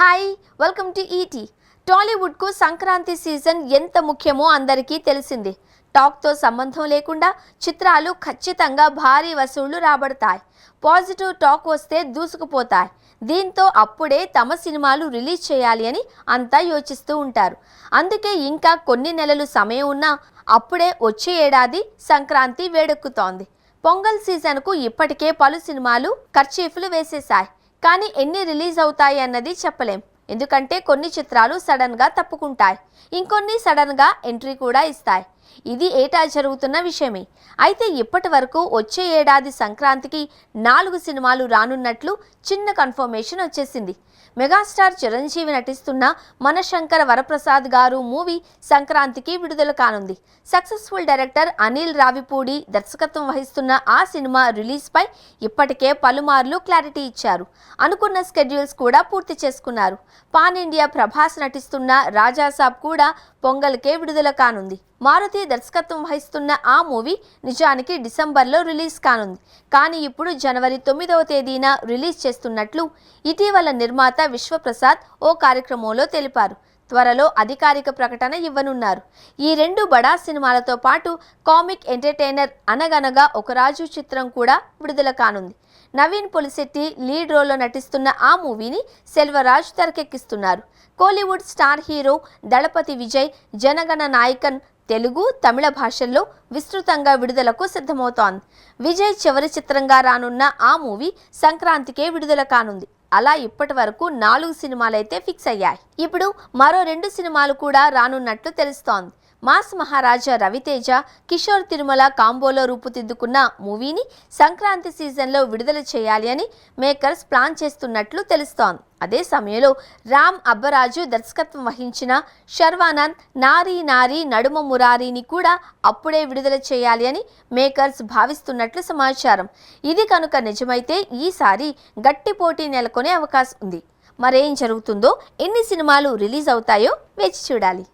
Hi welcome to ET టాలీవుడ్కు Sankranti season ఎంత ముఖ్యమో అందరికీ తెలిసింది. టాక్తో సంబంధం లేకుండా చిత్రాలు ఖచ్చితంగా భారీ వసూళ్ళు రాబడతాయి. పాజిటివ్ టాక్ వస్తే దూసుకుపోతాయి. దీంతో అప్పుడే తమ సినిమాలు రిలీజ్ చేయాలి అని అంతా యోచిస్తూ ఉంటారు. అందుకే ఇంకా కొన్ని నెలలు సమయం ఉన్నా అప్పుడే వచ్చే ఏడాది సంక్రాంతి వేడెక్కుతోంది. పొంగల్ సీజన్కు ఇప్పటికే పలు సినిమాలు ఖర్చీఫ్లు వేసేశాయి. కానీ ఎన్ని రిలీజ్ అవుతాయి అన్నది చెప్పలేం. ఎందుకంటే కొన్ని చిత్రాలు సడన్గా తప్పుకుంటాయి. ఇంకొన్ని సడన్గా ఎంట్రీ కూడా ఇస్తాయి. ఇది ఏటా జరుగుతున్న విషయమే. అయితే ఇప్పటి వరకు వచ్చే ఏడాది సంక్రాంతికి నాలుగు సినిమాలు రానున్నట్లు చిన్న కన్ఫర్మేషన్ వచ్చేసింది. మెగాస్టార్ చిరంజీవి నటిస్తున్న మనశంకర వరప్రసాద్ గారు మూవీ సంక్రాంతికి విడుదల కానుంది. సక్సెస్ఫుల్ డైరెక్టర్ అనిల్ రావిపూడి దర్శకత్వం వహిస్తున్న ఆ సినిమా రిలీజ్పై ఇప్పటికే పలుమార్లు క్లారిటీ ఇచ్చారు. అనుకున్న స్కెడ్యూల్స్ కూడా పూర్తి చేసుకున్నారు. పాన్ ఇండియా ప్రభాస్ నటిస్తున్న రాజాసాబ్ కూడా పొంగల్కే విడుదల కానుంది. మారుతి దర్శకత్వం వహిస్తున్న ఆ మూవీ నిజానికి డిసెంబర్లో రిలీజ్ కానుంది. కానీ ఇప్పుడు జనవరి తొమ్మిదవ తేదీన రిలీజ్ చేస్తున్నట్లు ఇటీవల నిర్మాత విశ్వప్రసాద్ ఓ కార్యక్రమంలో తెలిపారు. త్వరలో అధికారిక ప్రకటన ఇవ్వనున్నారు. ఈ రెండు బడా సినిమాలతో పాటు కామిక్ ఎంటర్టైనర్ అనగనగా ఒక రాజు చిత్రం కూడా విడుదల కానుంది. నవీన్ పొలిశెట్టి లీడ్ రోల్లో నటిస్తున్న ఆ మూవీని సెల్వరాజ్ తెరకెక్కిస్తున్నారు. కోలీవుడ్ స్టార్ హీరో దళపతి విజయ్ జనగణ నాయకన్ తెలుగు తమిళ భాషల్లో విస్తృతంగా విడుదలకు సిద్ధమవుతోంది. విజయ్ చివరి చిత్రంగా రానున్న ఆ మూవీ సంక్రాంతికే విడుదల కానుంది. అలా ఇప్పటి వరకు నాలుగు సినిమాలైతే ఫిక్స్ అయ్యాయి. ఇప్పుడు మరో రెండు సినిమాలు కూడా రానున్నట్లు తెలుస్తోంది. మాస్ మహారాజా రవితేజ కిషోర్ తిరుమల కాంబోలో రూపుదిద్దుకున్న మూవీని సంక్రాంతి సీజన్లో విడుదల చేయాలి అని మేకర్స్ ప్లాన్ చేస్తున్నట్లు తెలుస్తోంది. అదే సమయంలో రామ్ అబ్బరాజు దర్శకత్వం వహించిన శర్వానంద్ నారీ నారీ నడుమ మురారీని కూడా అప్పుడే విడుదల చేయాలి అని మేకర్స్ భావిస్తున్నట్లు సమాచారం. ఇది కనుక నిజమైతే ఈసారి గట్టి పోటీ నెలకొనే అవకాశం ఉంది. మరేం జరుగుతుందో ఎన్ని సినిమాలు రిలీజ్ అవుతాయో వేచి చూడాలి.